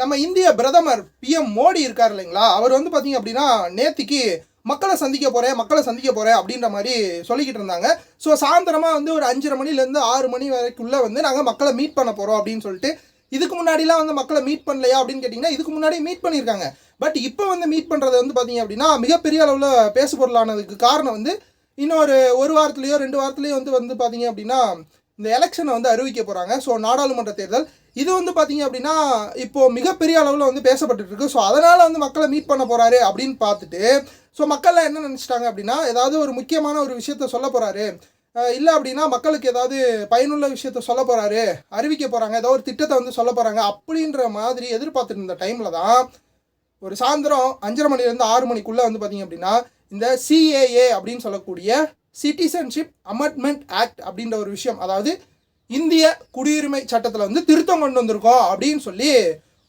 நம்ம இந்திய பிரதமர் பிஎம் மோடி இருக்கார் இல்லைங்களா? அவர் வந்து பார்த்தீங்க அப்படின்னா நேத்திக்கு மக்களை சந்திக்க போகிறேன் மக்களை சந்திக்க போகிறேன் அப்படின்ற மாதிரி சொல்லிக்கிட்டு இருந்தாங்க. ஸோ சாயந்தரமாக வந்து ஒரு அஞ்சரை மணிலேருந்து ஆறு மணி வரைக்குள்ளே வந்து நாங்கள் மக்களை மீட் பண்ண போகிறோம் அப்படின்னு சொல்லிட்டு இதுக்கு முன்னாடிலாம் வந்து மக்களை மீட் பண்ணலையா அப்படின்னு கேட்டிங்கன்னா இதுக்கு முன்னாடி மீட் பண்ணியிருக்காங்க. பட் இப்போ வந்து மீட் பண்ணுறது வந்து பார்த்தீங்க அப்படின்னா மிகப்பெரிய அளவில் பேசு பொருளானதுக்கு காரணம் வந்து இன்னொரு ஒரு வாரத்துலேயோ ரெண்டு வாரத்துலேயோ வந்து வந்து பார்த்தீங்க அப்படின்னா இந்த எலெக்ஷனை வந்து அறிவிக்க போகிறாங்க ஸோ நாடாளுமன்ற தேர்தல். இது வந்து பார்த்தீங்க அப்படின்னா இப்போது மிகப்பெரிய அளவில் வந்து பேசப்பட்டுட்டு இருக்கு. ஸோ அதனால் வந்து மக்களை மீட் பண்ண போகிறாரு அப்படின்னு பார்த்துட்டு ஸோ மக்கள்லாம் என்ன நினச்சிட்டாங்க அப்படின்னா ஏதாவது ஒரு முக்கியமான ஒரு விஷயத்த சொல்ல போகிறாரு இல்லை அப்படின்னா மக்களுக்கு ஏதாவது பயனுள்ள விஷயத்த சொல்ல போகிறாரு அறிவிக்க போகிறாங்க ஏதோ ஒரு திட்டத்தை வந்து சொல்ல போகிறாங்க அப்படின்ற மாதிரி எதிர்பார்த்துட்டு இருந்த டைமில் தான் ஒரு சாயந்தரம் அஞ்சரை மணிலேருந்து ஆறு மணிக்குள்ளே வந்து பார்த்தீங்க அப்படின்னா இந்த சிஏஏ அப்படின்னு சொல்லக்கூடிய சிட்டிசன்ஷிப் அமெண்ட்மெண்ட் ஆக்ட் அப்படின்ற ஒரு விஷயம். அதாவது இந்திய குடியுரிமை சட்டத்தில் வந்து திருத்தம் கொண்டு வந்திருக்கோம் அப்படின்னு சொல்லி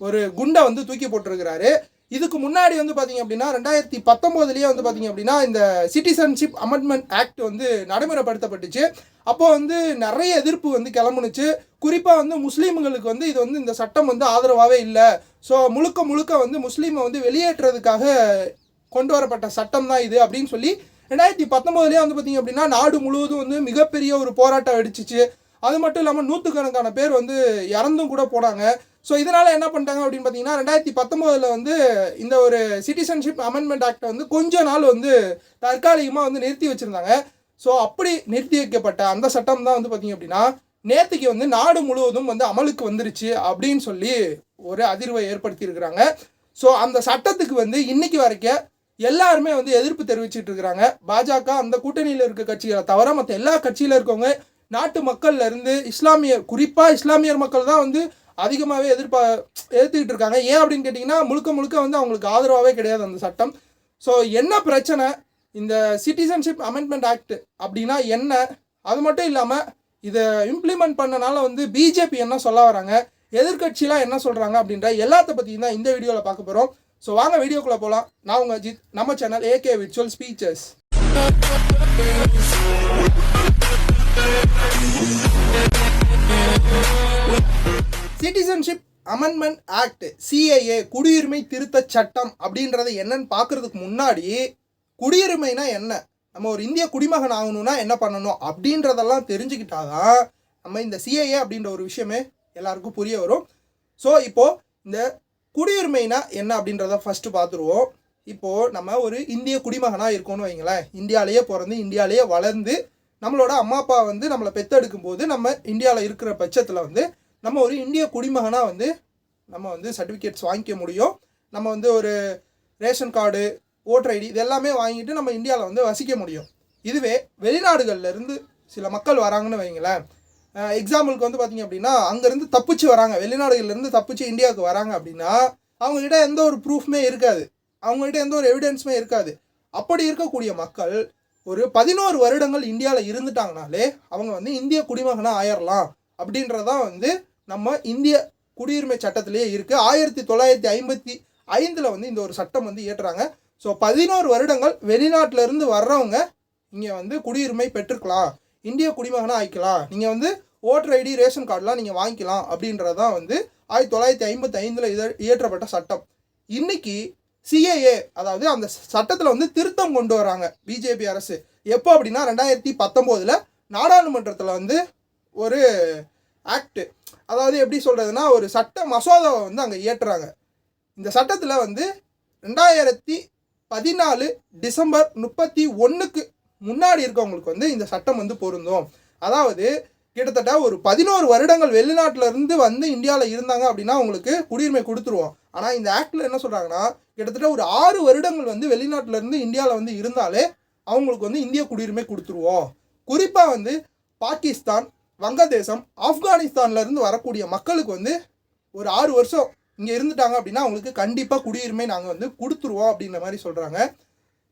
ஒரு குண்டை வந்து தூக்கி போட்டிருக்கிறாரு. இதுக்கு முன்னாடி வந்து பார்த்தீங்க அப்படின்னா ரெண்டாயிரத்தி பத்தொம்போதுலேயே வந்து பார்த்தீங்க அப்படின்னா இந்த சிட்டிசன்ஷிப் அமெண்ட்மெண்ட் ஆக்ட் வந்து நடைமுறைப்படுத்தப்பட்டுச்சு. அப்போ வந்து நிறைய எதிர்ப்பு வந்து கிளம்புனுச்சு. குறிப்பாக வந்து முஸ்லீம்களுக்கு வந்து இது வந்து இந்த சட்டம் வந்து ஆதரவாகவே இல்லை. ஸோ முழுக்க முழுக்க வந்து முஸ்லீமை வந்து வெளியேற்றுறதுக்காக கொண்டு வரப்பட்ட சட்டம் தான் இது அப்படின்னு சொல்லி ரெண்டாயிரத்தி பத்தொம்போதுலேயே வந்து பார்த்திங்க அப்படின்னா நாடு முழுவதும் வந்து மிகப்பெரிய ஒரு போராட்டம் அடிச்சிச்சு அது மட்டும் இல்லாமல் நூற்றுக்கணக்கான பேர் வந்து இறந்தும் கூட போனாங்க. ஸோ இதனால் என்ன பண்ணிட்டாங்க அப்படின்னு பார்த்தீங்கன்னா ரெண்டாயிரத்தி பத்தொம்போதில் வந்து இந்த ஒரு சிட்டிசன்ஷிப் அமெண்ட்மெண்ட் ஆக்டை வந்து கொஞ்ச நாள் வந்து தற்காலிகமாக வந்து நிறுத்தி வச்சுருந்தாங்க. ஸோ அப்படி நிறுத்தி வைக்கப்பட்ட அந்த சட்டம் தான் வந்து பார்த்திங்க அப்படின்னா நேற்றுக்கு வந்து நாடு முழுவதும் வந்து அமலுக்கு வந்துருச்சு அப்படின்னு சொல்லி ஒரு அதிர்வை ஏற்படுத்தியிருக்கிறாங்க ஸோ அந்த சட்டத்துக்கு வந்து இன்னைக்கு வரைக்கும் எல்லாருமே வந்து எதிர்ப்பு தெரிவிச்சிட்டு இருக்கிறாங்க. பாஜக அந்த கூட்டணியில் இருக்க கட்சிகளை தவிர மற்ற எல்லா கட்சியில் இருக்கவங்க நாட்டு மக்கள்ல இருந்து இஸ்லாமியர் குறிப்பாக இஸ்லாமியர் மக்கள் தான் வந்து அதிகமாகவே எதிர்ப்பா எதிர்த்துக்கிட்டு இருக்காங்க. ஏன் அப்படின்னு கேட்டிங்கன்னா முழுக்க முழுக்க வந்து அவங்களுக்கு ஆதரவாகவே கிடையாது அந்த சட்டம். ஸோ என்ன பிரச்சனை? இந்த சிட்டிசன்ஷிப் அமெண்ட்மெண்ட் ஆக்ட் அப்படின்னா என்ன? அது மட்டும் இல்லாமல் இதை இம்ப்ளிமெண்ட் பண்ணனால வந்து பிஜேபி என்ன சொல்ல வராங்க? எதிர்க்கட்சிலாம் என்ன சொல்கிறாங்க அப்படின்ற எல்லாத்த பற்றியும் தான் இந்த வீடியோவில் பார்க்க போகிறோம் ஸோ வாங்க வீடியோக்குள்ளே போகலாம் நான் உங்கள் அஜித் நம்ம channel AK virtual speeches citizenship amendment act CAA குடியுரிமை திருத்த சட்டம் அப்படின்றத என்னன்னு பார்க்கறதுக்கு முன்னாடி குடியுரிமைனா என்ன? நம்ம ஒரு இந்திய குடிமகன் ஆகணும்னா என்ன பண்ணணும் அப்படின்றதெல்லாம் தெரிஞ்சுக்கிட்டாதான் நம்ம இந்த சிஏஏ அப்படின்ற ஒரு விஷயமே எல்லாருக்கும் புரிய வரும். ஸோ இப்போது இந்த குடியுரிமைனா என்ன அப்படின்றத ஃபஸ்ட்டு பார்த்துருவோம். இப்போது நம்ம ஒரு இந்திய குடிமகனாக இருக்கோம்னு வைங்களேன் இந்தியாவிலேயே பிறந்து இந்தியாவிலேயே வளர்ந்து நம்மளோட அம்மா அப்பா வந்து நம்மளை பெத்தெடுக்கும் போது நம்ம இந்தியாவில் இருக்கிற பட்சத்தில் வந்து நம்ம ஒரு இந்திய குடிமகனாக வந்து நம்ம வந்து சர்டிஃபிகேட்ஸ் வாங்கிக்க முடியும். நம்ம வந்து ஒரு ரேஷன் கார்டு ஓட்டர் ஐடி இது எல்லாமே வாங்கிட்டு நம்ம இந்தியாவில் வந்து வசிக்க முடியும். இதுவே வெளிநாடுகளில் இருந்து சில மக்கள் வராங்கன்னு வைங்களேன் எக்ஸாம்பிளுக்கு வந்து பார்த்தீங்க அப்படின்னா அங்கேருந்து தப்பிச்சு வராங்க. வெளிநாடுகள்லேருந்து தப்பிச்சு இந்தியாவுக்கு வராங்க அப்படின்னா அவங்ககிட்ட எந்த ஒரு ப்ரூஃப்மே இருக்காது. அவங்ககிட்ட எந்த ஒரு எவிடன்ஸுமே இருக்காது. அப்படி இருக்கக்கூடிய மக்கள் ஒரு பதினோரு வருடங்கள் இந்தியாவில் இருந்துட்டாங்கனாலே அவங்க வந்து இந்திய குடிமகனாக ஆயிரலாம். அப்படின்றதான் வந்து நம்ம இந்திய குடியுரிமை சட்டத்திலேயே இருக்குது ஆயிரத்தி தொள்ளாயிரத்தி ஐம்பத்தி ஐந்தில் வந்து இந்த ஒரு சட்டம் வந்து இயற்றுறாங்க. ஸோ பதினோரு வருடங்கள் வெளிநாட்டிலேருந்து வர்றவங்க இங்கே வந்து குடியுரிமை பெற்றுக்கலாம். இந்திய குடிமகனாக ஆயிக்கலாம். நீங்கள் வந்து ஓட்டர் ஐடி ரேஷன் கார்டெலாம் நீங்கள் வாங்கிக்கலாம் அப்படின்றது தான் வந்து ஆயிரத்தி தொள்ளாயிரத்தி ஐம்பத்தி ஐந்தில் இத இயற்றப்பட்ட சட்டம். இன்றைக்கி சிஏஏ அதாவது அந்த சட்டத்தில் வந்து திருத்தம் கொண்டு வராங்க பிஜேபி அரசு. எப்போ அப்படின்னா ரெண்டாயிரத்தி பத்தொம்போதில் நாடாளுமன்றத்தில் வந்து ஒரு ஆக்ட் அதாவது எப்படி சொல்கிறதுனா ஒரு சட்ட மசோதாவை வந்து அங்கே இயற்றுறாங்க. இந்த சட்டத்தில் வந்து ரெண்டாயிரத்தி பதினாலு டிசம்பர் முப்பத்தி ஒன்றுக்கு முன்னாடி இருக்கவங்களுக்கு வந்து இந்த சட்டம் வந்து பொருந்தும். அதாவது கிட்டத்தட்ட ஒரு பதினோரு வருடங்கள் வெளிநாட்டிலேருந்து வந்து இந்தியாவில் இருந்தாங்க அப்படின்னா அவங்களுக்கு குடியுரிமை கொடுத்துருவோம். ஆனால் இந்த ஆக்டில் என்ன சொல்கிறாங்கன்னா கிட்டத்தட்ட ஒரு ஆறு வருடங்கள் வந்து வெளிநாட்டிலேருந்து இந்தியாவில் வந்து இருந்தாலே அவங்களுக்கு வந்து இந்திய குடியுரிமை கொடுத்துருவோம். குறிப்பாக வந்து பாகிஸ்தான் வங்கதேசம் ஆப்கானிஸ்தான்லேருந்து வரக்கூடிய மக்களுக்கு வந்து ஒரு ஆறு வருஷம் இங்கே இருந்துட்டாங்க அப்படின்னா அவங்களுக்கு கண்டிப்பாக குடியுரிமை நாங்கள் வந்து கொடுத்துருவோம் அப்படின்ற மாதிரி சொல்கிறாங்க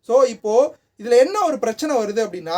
ஸோ இப்போது இதில் என்ன ஒரு பிரச்சனை வருது அப்படின்னா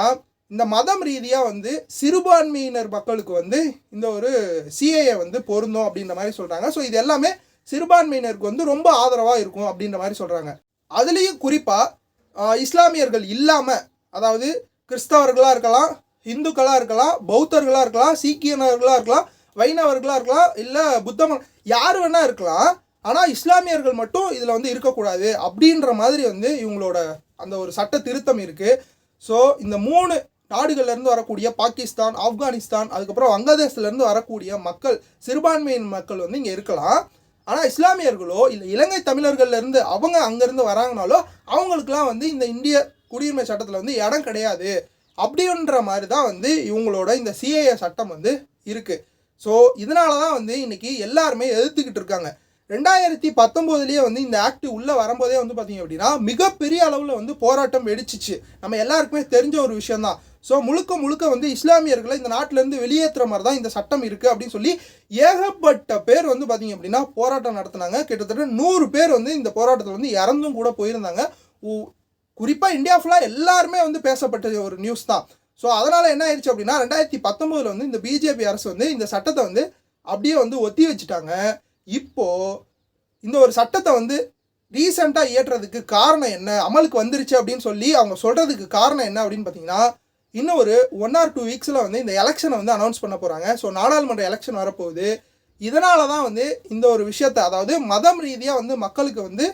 இந்த மதம் ரீதியாக வந்து சிறுபான்மையினர் மக்களுக்கு வந்து இந்த ஒரு சிஏஏ வந்து பொருந்தும் அப்படின்ற மாதிரி சொல்கிறாங்க ஸோ இது எல்லாமே சிறுபான்மையினருக்கு வந்து ரொம்ப ஆதரவாக இருக்கும் அப்படின்ற மாதிரி சொல்கிறாங்க அதுலேயும் குறிப்பாக இஸ்லாமியர்கள் இல்லாமல் அதாவது கிறிஸ்தவர்களாக இருக்கலாம் இந்துக்களாக இருக்கலாம் பௌத்தர்களாக இருக்கலாம் சீக்கியனர்களாக இருக்கலாம் வைணவர்களாக இருக்கலாம் இல்லை புத்தம யார் வேணால் இருக்கலாம். ஆனால் இஸ்லாமியர்கள் மட்டும் இதில் வந்து இருக்கக்கூடாது அப்படின்ற மாதிரி வந்து இவங்களோட அந்த ஒரு சட்ட திருத்தம் இருக்குது ஸோ இந்த மூணு நாடுகள்லேருந்து வரக்கூடிய பாகிஸ்தான் ஆப்கானிஸ்தான் அதுக்கப்புறம் வங்கதேசத்துலேருந்து வரக்கூடிய மக்கள் சிறுபான்மையின் மக்கள் வந்து இங்கே இருக்கலாம். ஆனால் இஸ்லாமியர்களோ இல்லை இலங்கை தமிழர்கள்லேருந்து அவங்க அங்கேருந்து வராங்கனாலோ அவங்களுக்குலாம் வந்து இந்த இந்திய குடியுரிமை சட்டத்தில் வந்து இடம் கிடையாது. அப்படின்ற மாதிரி தான் வந்து இவங்களோட இந்த சிஏஏ சட்டம் வந்து இருக்குது ஸோ இதனால தான் வந்து இன்றைக்கி எல்லாருமே எதிர்த்துக்கிட்டு இருக்காங்க. ரெண்டாயிரத்தி பத்தொம்போதுலேயே வந்து இந்த ஆக்ட் உள்ளே வரும்போதே வந்து பார்த்தீங்க அப்படின்னா மிகப்பெரிய அளவில் வந்து போராட்டம் வெடிச்சிச்சு. நம்ம எல்லாருக்குமே தெரிஞ்ச ஒரு விஷயம்தான். ஸோ முழுக்க முழுக்க வந்து இஸ்லாமியர்களை இந்த நாட்டிலேருந்து வெளியேற்றுற மாதிரி தான் இந்த சட்டம் இருக்குது அப்படின்னு சொல்லி ஏகப்பட்ட பேர் வந்து பார்த்தீங்க அப்படின்னா போராட்டம் நடத்துனாங்க. கிட்டத்தட்ட நூறு பேர் வந்து இந்த போராட்டத்தில் வந்து இறந்தும் கூட போயிருந்தாங்க. குறிப்பாக இந்தியா ஃபுல்லாக எல்லாருமே வந்து பேசப்பட்ட ஒரு நியூஸ் தான். ஸோ அதனால் என்ன ஆயிடுச்சு அப்படின்னா ரெண்டாயிரத்தி பத்தொம்போதில் வந்து இந்த பிஜேபி அரசு வந்து இந்த சட்டத்தை வந்து அப்படியே வந்து ஒத்தி வச்சுட்டாங்க. இப்போது இந்த ஒரு சட்டத்தை வந்து ரீசெண்டாக இயற்றுறதுக்கு காரணம் என்ன? அமலுக்கு வந்துருச்சு அப்படின்னு சொல்லி அவங்க சொல்கிறதுக்கு காரணம் என்ன அப்படின்னு பார்த்தீங்கன்னா இன்னும் ஒரு ஒன் ஆர் டூ வீக்ஸில் வந்து இந்த எலெக்ஷனை வந்து அனௌன்ஸ் பண்ண போகிறாங்க ஸோ நாடாளுமன்ற எலெக்ஷன் வரப்போகுது. இதனால தான் வந்து இந்த ஒரு விஷயத்தை அதாவது மதம் ரீதியாக வந்து மக்களுக்கு வந்து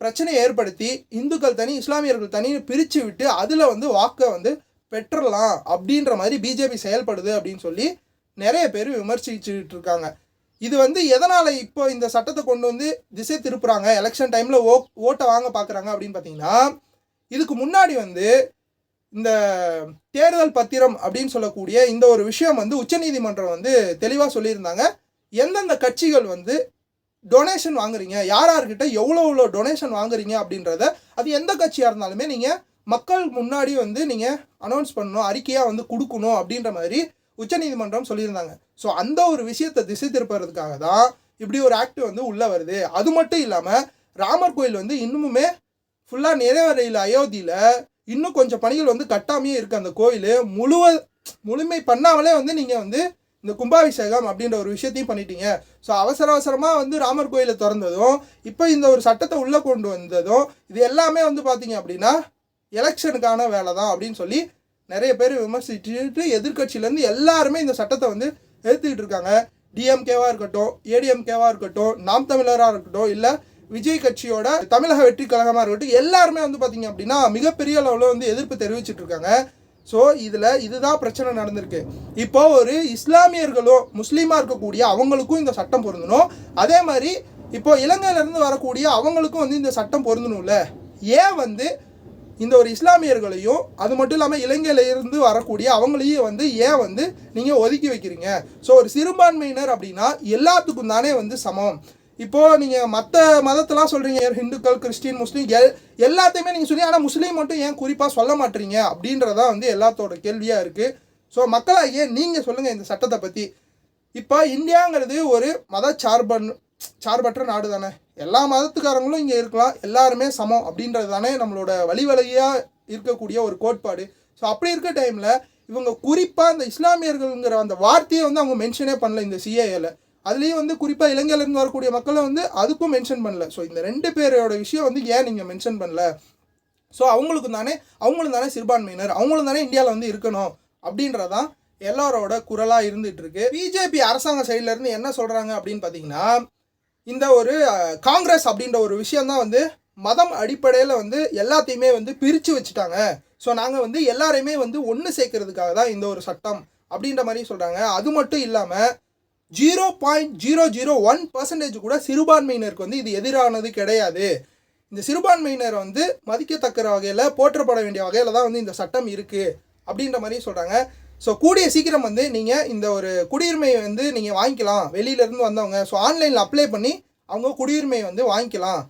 பிரச்சனையை ஏற்படுத்தி இந்துக்கள் தனி இஸ்லாமியர்கள் தனி பிரித்து விட்டு அதில் வந்து வாக்கை வந்து பெற்றலாம் அப்படின்ற மாதிரி பிஜேபி செயல்படுது அப்படின்னு சொல்லி நிறைய பேர் விமர்சிச்சுட்டு இருக்காங்க. இது வந்து எதனால் இப்போ இந்த சட்டத்தை கொண்டு வந்து திசை திருப்புறாங்க? எலெக்ஷன் டைமில் ஓ ஓட்டை வாங்க பார்க்குறாங்க அப்படின்னு பார்த்தீங்கன்னா இதுக்கு முன்னாடி வந்து இந்த தேர்தல் பத்திரம் அப்படின்னு சொல்லக்கூடிய இந்த ஒரு விஷயம் வந்து உச்சநீதிமன்றம் வந்து தெளிவாக சொல்லியிருந்தாங்க. எந்தெந்த கட்சிகள் வந்து டொனேஷன் வாங்குறீங்க? யார் யார்கிட்ட எவ்வளோ எவ்வளோ டொனேஷன் வாங்குறீங்க அப்படின்றத அது எந்த கட்சியாக இருந்தாலுமே நீங்கள் மக்கள் முன்னாடி வந்து நீங்கள் அனௌன்ஸ் பண்ணணும் அறிக்கையாக வந்து கொடுக்கணும் அப்படின்ற மாதிரி உச்சநீதிமன்றம் சொல்லியிருந்தாங்க. ஸோ அந்த ஒரு விஷயத்தை திசை திருப்புறதுக்காக தான் இப்படி ஒரு ஆக்ட் வந்து உள்ளே வருது. அது மட்டும் இல்லாமல் ராமர் கோயில் வந்து இன்னுமுமே ஃபுல்லாக நிறைவரையில் அயோத்தியில் இன்னும் கொஞ்சம் பணிகள் வந்து கட்டாமையே இருக்குது அந்த கோயில் முழுவ முழுமை பண்ணாமலே வந்து நீங்கள் வந்து இந்த கும்பாபிஷேகம் அப்படின்ற ஒரு விஷயத்தையும் பண்ணிட்டீங்க. ஸோ அவசர அவசரமாக வந்து ராமர் கோயிலை திறந்ததும் இப்போ இந்த ஒரு சட்டத்தை உள்ளே கொண்டு வந்ததும் இது எல்லாமே வந்து பார்த்தீங்க அப்படின்னா எலெக்ஷனுக்கான வேலை தான் அப்படின்னு சொல்லி நிறைய பேர் விமர்சிச்சுட்டு எதிர்கட்சியிலேருந்து எல்லாருமே இந்த சட்டத்தை வந்து எடுத்துக்கிட்டு இருக்காங்க. டிஎம்கேவாக இருக்கட்டும் ஏடிஎம்கேவாக இருக்கட்டும் நாம் தமிழராக இருக்கட்டும் இல்லை விஜய் கட்சியோட தமிழக வெற்றி கழகமாக இருக்கட்டும் எல்லாருமே வந்து பார்த்தீங்க அப்படின்னா மிகப்பெரிய அளவில் வந்து எதிர்ப்பு தெரிவிச்சிட்டு இருக்காங்க. ஸோ இதில் இதுதான் பிரச்சனை நடந்திருக்கு. இப்போ ஒரு இஸ்லாமியர்களும் முஸ்லீமாக இருக்கக்கூடிய அவங்களுக்கும் இந்த சட்டம் பொருந்தணும். அதே மாதிரி இப்போ இலங்கையிலேருந்து வரக்கூடிய அவங்களுக்கும் வந்து இந்த சட்டம் பொருந்தணும்ல? ஏன் வந்து இந்த ஒரு இஸ்லாமியர்களையும் அது மட்டும் இல்லாமல் இலங்கையிலேருந்து வரக்கூடிய அவங்களையும் வந்து ஏன் வந்து நீங்கள் ஒதுக்கி வைக்கிறீங்க? ஸோ ஒரு சிறுபான்மையினர் அப்படின்னா எல்லாத்துக்கும் தானே வந்து சமம். இப்போது நீங்கள் மற்ற மதத்தெல்லாம் சொல்கிறீங்க ஹிந்துக்கள் கிறிஸ்டின் முஸ்லீம் எல் எல்லாத்தையுமே நீங்கள் சொல்லி ஆனால் முஸ்லீம் மட்டும் ஏன் குறிப்பாக சொல்ல மாட்டீங்க? அப்படின்றதான் வந்து எல்லாத்தோட கேள்வியாக இருக்குது ஸோ மக்களாகிய நீங்கள் சொல்லுங்கள் இந்த சட்டத்தை பற்றி இப்போ இந்தியாங்கிறது ஒரு மத சார்பன் சார்பற்ற நாடு தானே. எல்லா மதத்துக்காரங்களும் இங்கே இருக்கலாம். எல்லாருமே சமம் அப்படின்றது தானே நம்மளோட வழிவழியாக இருக்கக்கூடிய ஒரு கோட்பாடு. ஸோ அப்படி இருக்க டைமில் இவங்க குறிப்பாக இந்த இஸ்லாமியர்கள்ங்கிற அந்த வார்த்தையை வந்து அவங்க மென்ஷனே பண்ணல இந்த சிஏஏல அதுலேயும் வந்து குறிப்பாக இலங்கையிலேருந்து வரக்கூடிய மக்களை வந்து அதுக்கும் மென்ஷன் பண்ணல. ஸோ இந்த ரெண்டு பேரோட விஷயம் வந்து ஏன் நீங்கள் மென்ஷன் பண்ணல? ஸோ அவங்களுக்கும் தானே அவங்களும் தானே சிறுபான்மையினர் அவங்களும் தானே இந்தியாவில் வந்து இருக்கணும் அப்படின்றதான் எல்லாரோட குரலாக இருந்துட்டு இருக்கு பிஜேபி அரசாங்க சைட்லேருந்து என்ன சொல்கிறாங்க அப்படின்னு பார்த்தீங்கன்னா இந்த ஒரு காங்கிரஸ் அப்படின்ற ஒரு விஷயந்தான் வந்து மதம் அடிப்படையில் வந்து எல்லாத்தையுமே வந்து பிரித்து வச்சுட்டாங்க. ஸோ நாங்கள் வந்து எல்லாரையுமே வந்து ஒன்று சேர்க்கறதுக்காக தான் இந்த ஒரு சட்டம் அப்படின்ற மாதிரி சொல்கிறாங்க அது மட்டும் இல்லாமல் zero point zero zero one percentage கூட சிறுபான்மையினருக்கு வந்து இது எதிரானது கிடையாது. இந்த சிறுபான்மையினர் வந்து மதிக்கத்தக்க வகையில் போற்றப்பட வேண்டிய வகையில் தான் வந்து இந்த சட்டம் இருக்குது அப்படின்ற மாதிரி சொல்கிறாங்க ஸோ கூடிய சீக்கிரம் வந்து நீங்கள் இந்த ஒரு குடியுரிமையை வந்து நீங்கள் வாங்கிக்கலாம். வெளியிலேருந்து வந்தவங்க. ஸோ ஆன்லைனில் அப்ளை பண்ணி அவங்க குடியுரிமையை வந்து வாங்கிக்கலாம்.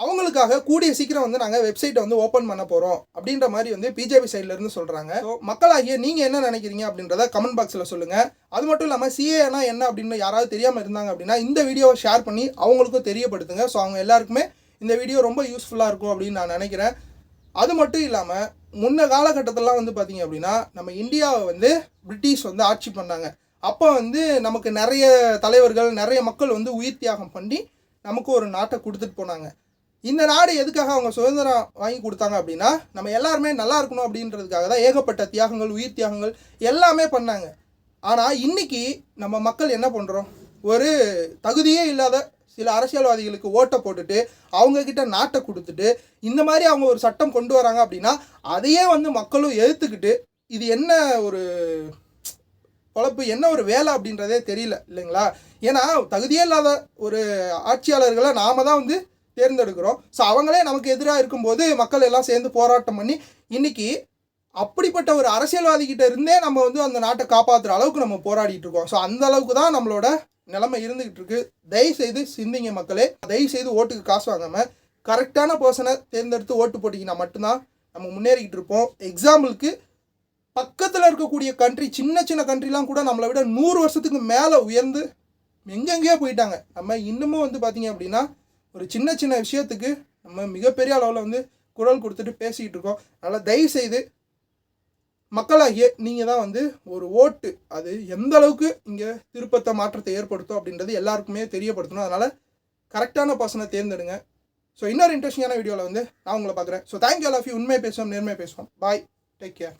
அவங்களுக்காக கூடிய சீக்கிரம் வந்து நாங்கள் வெப்சைட்டை வந்து ஓப்பன் பண்ண போகிறோம் அப்படின்ற மாதிரி வந்து பிஜேபி சைட்லேருந்து சொல்கிறாங்க ஸோ மக்களாகிய நீங்கள் என்ன நினைக்கிறீங்க அப்படின்றத கமெண்ட் பாக்ஸில் சொல்லுங்கள் அது மட்டும் இல்லாமல் சிஏனா என்ன அப்படின்னு யாராவது தெரியாமல் இருந்தாங்க அப்படின்னா இந்த வீடியோவை ஷேர் பண்ணி அவங்களுக்கும் தெரியப்படுத்துங்க. ஸோ அவங்க எல்லாருக்குமே இந்த வீடியோ ரொம்ப யூஸ்ஃபுல்லாக இருக்கும் அப்படின்னு நான் நினைக்கிறேன். அது மட்டும் இல்லாமல் முன்ன காலகட்டத்திலலாம் வந்து பார்த்தீங்க அப்படின்னா நம்ம இந்தியாவை வந்து பிரிட்டிஷ் வந்து ஆட்சி பண்ணாங்க. அப்போ வந்து நமக்கு நிறைய தலைவர்கள் நிறைய மக்கள் வந்து உயிர் தியாகம் பண்ணி நமக்கு ஒரு நாட்டை கொடுத்துட்டு போனாங்க. இந்த நாடு எதுக்காக அவங்க சுதந்திரம் வாங்கி கொடுத்தாங்க அப்படின்னா நம்ம எல்லாருமே நல்லா இருக்கணும் அப்படின்றதுக்காக தான் ஏகப்பட்ட தியாகங்கள் உயிர் தியாகங்கள் எல்லாமே பண்ணாங்க. ஆனால் இன்றைக்கி நம்ம மக்கள் என்ன பண்ணுறோம் ஒரு தகுதியே இல்லாத சில அரசியல்வாதிகளுக்கு ஓட்டை போட்டுட்டு அவங்கக்கிட்ட நாட்டை கொடுத்துட்டு இந்த மாதிரி அவங்க ஒரு சட்டம் கொண்டு வராங்க அப்படின்னா அதையே வந்து மக்களும் எதிர்த்துக்கிட்டு இது என்ன ஒரு பொழப்பு என்ன ஒரு வேலை அப்படின்றதே தெரியல இல்லைங்களா? ஏன்னா தகுதியே இல்லாத ஒரு ஆட்சியாளர்களை நாம தான் வந்து தேர்ந்தெடுக்கிறோம். ஸோ அவங்களே நமக்கு எதிராக இருக்கும்போது மக்கள் எல்லாம் சேர்ந்து போராட்டம் பண்ணி இன்னைக்கு அப்படிப்பட்ட ஒரு அரசியல்வாதிகிட்ட இருந்தே நம்ம வந்து அந்த நாட்டை காப்பாற்றுற அளவுக்கு நம்ம போராடிட்டு இருக்கோம். ஸோ அந்த அளவுக்கு தான் நம்மளோட நிலைமை இருந்துகிட்டு இருக்கு. தயவு செய்து சிந்திங்க மக்களே. தயவு செய்து ஓட்டுக்கு காசு வாங்காமல் கரெக்டான பர்சனை தேர்ந்தெடுத்து ஓட்டு போட்டிங்கன்னா மட்டும்தான் நம்ம முன்னேறிக்கிட்டு இருப்போம். எக்ஸாம்பிளுக்கு பக்கத்தில் இருக்கக்கூடிய கண்ட்ரி சின்ன சின்ன கண்ட்ரிலாம் கூட நம்மளை விட நூறு வருஷத்துக்கு மேலே உயர்ந்து எங்கெங்கேயோ போயிட்டாங்க. நம்ம இன்னமும் வந்து பார்த்தீங்க அப்படின்னா ஒரு சின்ன சின்ன விஷயத்துக்கு நம்ம மிகப்பெரிய அளவில் வந்து குரல் கொடுத்துட்டு பேசிக்கிட்டு இருக்கோம். அதனால் தயவு செய்து மக்களாகிய நீங்கள் தான் வந்து ஒரு ஓட்டு. அது எந்த அளவுக்கு இங்கே திருப்பத்தை மாற்றத்தை ஏற்படுத்தும் அப்படின்றது எல்லாருக்குமே தெரியப்படுத்தணும். அதனால் கரெக்டான பர்சனை தேர்ந்தெடுங்க. ஸோ இன்னொரு இன்ட்ரெஸ்டிங்கான வீடியோவில் வந்து நான் உங்களை பார்க்குறேன். So thank you all of you உண்மை பேசுவோம் நேர்மையாக பேசுவோம். Bye take care